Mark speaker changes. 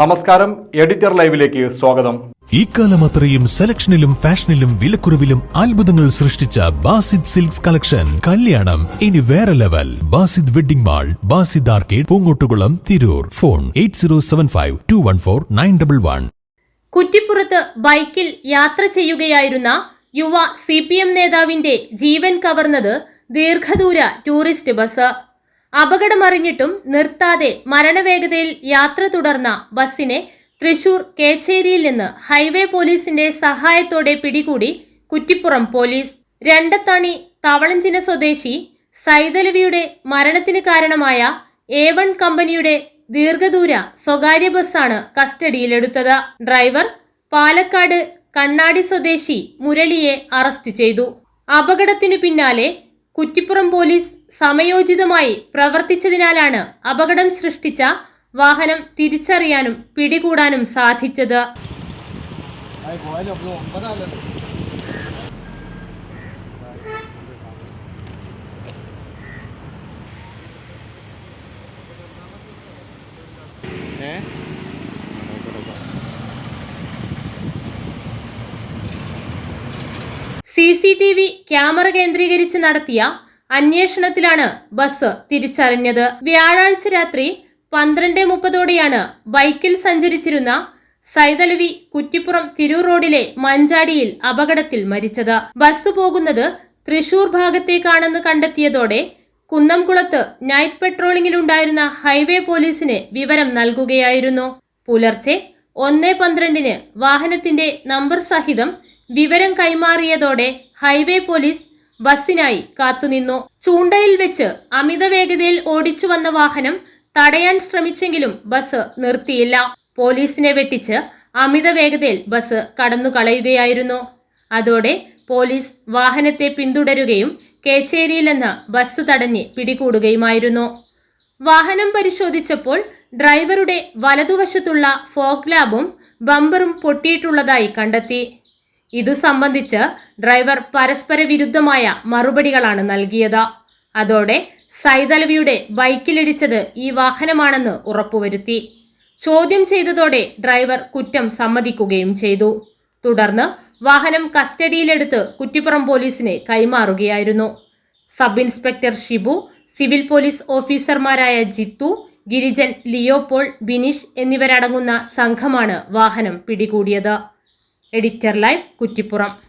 Speaker 1: നമസ്കാരം എഡിറ്റർ ലൈവിലേക്ക് സ്വാഗതം.
Speaker 2: ഇക്കാലം അത്രയും സെലക്ഷനിലും ഫാഷനിലും വിലക്കുറവിലും അത്ഭുതങ്ങൾ സൃഷ്ടിച്ച ബാസിദ് സിൽക്സ് കളക്ഷൻ കല്യാണം. ഇനി വേറെ level. Basid wedding mall Basid arcade Poonkottukulam Tirur. Phone eight zero seven five two one four nine double one.
Speaker 3: കുറ്റിപ്പുറത്ത് ബൈക്കിൽ യാത്ര ചെയ്യുകയായിരുന്ന യുവ സി പി എം നേതാവിന്റെ ജീവൻ കവർന്നത് ദീർഘദൂര ടൂറിസ്റ്റ് ബസ്. അപകടമറിഞ്ഞിട്ടും നിർത്താതെ മരണവേഗതയിൽ യാത്ര തുടർന്ന ബസ്സിനെ തൃശൂർ കേച്ചേരിയിൽ നിന്ന് ഹൈവേ പോലീസിന്റെ സഹായത്തോടെ പിടികൂടി കുറ്റിപ്പുറം പോലീസ്. രണ്ടത്താണി തവളഞ്ചിന സ്വദേശി സൈതലവിയുടെ മരണത്തിന് കാരണമായ എ വൺ കമ്പനിയുടെ ദീർഘദൂര സ്വകാര്യ ബസ്സാണ് കസ്റ്റഡിയിലെടുത്തത്. ഡ്രൈവർ പാലക്കാട് കണ്ണാടി സ്വദേശി മുരളിയെ അറസ്റ്റ് ചെയ്തു. അപകടത്തിനു പിന്നാലെ കുറ്റിപ്പുറം പോലീസ് സമയോചിതമായി പ്രവർത്തിച്ചതിനാലാണ് അപകടം സൃഷ്ടിച്ച വാഹനം തിരിച്ചറിയാനും പിടികൂടാനും സാധിച്ചത്. C C T V camera കേന്ദ്രീകരിച്ച് നടത്തിയ അന്വേഷണത്തിലാണ് ബസ് തിരിച്ചറിഞ്ഞത്. വ്യാഴാഴ്ച രാത്രി പന്ത്രണ്ട് മുപ്പതോടെയാണ് ബൈക്കിൽ സഞ്ചരിച്ചിരുന്ന സൈതലവി കുറ്റിപ്പുറം തിരൂർ റോഡിലെ മഞ്ചാടിയിൽ അപകടത്തിൽ മരിച്ചത്. ബസ് പോകുന്നത് തൃശൂർ ഭാഗത്തേക്കാണെന്ന് കണ്ടെത്തിയതോടെ കുന്നംകുളത്ത് നൈറ്റ് പെട്രോളിംഗിലുണ്ടായിരുന്ന ഹൈവേ പോലീസിന് വിവരം നൽകുകയായിരുന്നു. പുലർച്ചെ ഒന്ന് പന്ത്രണ്ടിന് വാഹനത്തിന്റെ നമ്പർ സഹിതം വിവരം കൈമാറിയതോടെ ഹൈവേ പോലീസ് ബസ്സിനായി കാത്തുനിന്നു. ചൂണ്ടയിൽ വെച്ച് അമിത വേഗതയിൽ ഓടിച്ചു വന്ന വാഹനം തടയാൻ ശ്രമിച്ചെങ്കിലും ബസ് നിർത്തിയില്ല. പോലീസിനെ വെട്ടിച്ച് അമിത വേഗതയിൽ ബസ് കടന്നു കളയുകയായിരുന്നു അതോടെ പോലീസ് വാഹനത്തെ പിന്തുടരുകയും കേച്ചേരിയിൽ നിന്ന് ബസ് തടഞ്ഞ് പിടികൂടുകയുമായിരുന്നു. വാഹനം പരിശോധിച്ചപ്പോൾ ഡ്രൈവറുടെ വലതുവശത്തുള്ള ഫോഗ് ലാബും ബമ്പറും പൊട്ടിയിട്ടുള്ളതായി കണ്ടെത്തി. ഇതു സംബന്ധിച്ച് ഡ്രൈവർ പരസ്പര വിരുദ്ധമായ മറുപടികളാണ് നൽകിയത്. അതോടെ സൈതലവിയുടെ ബൈക്കിലിടിച്ചത് ഈ വാഹനമാണെന്ന് ഉറപ്പുവരുത്തി. ചോദ്യം ചെയ്തതോടെ ഡ്രൈവർ കുറ്റം സമ്മതിക്കുകയും ചെയ്തു. തുടർന്ന് വാഹനം കസ്റ്റഡിയിലെടുത്ത് കുറ്റിപ്പുറം പോലീസിനെ കൈമാറുകയായിരുന്നു. Sub inspector Shibu civil police ഓഫീസർമാരായ ജിത്തു ഗിരിജൻ ലിയോപോൾ ബിനിഷ് എന്നിവരടങ്ങുന്ന സംഘമാണ് വാഹനം പിടികൂടിയത്. Editor live Kuttippuram.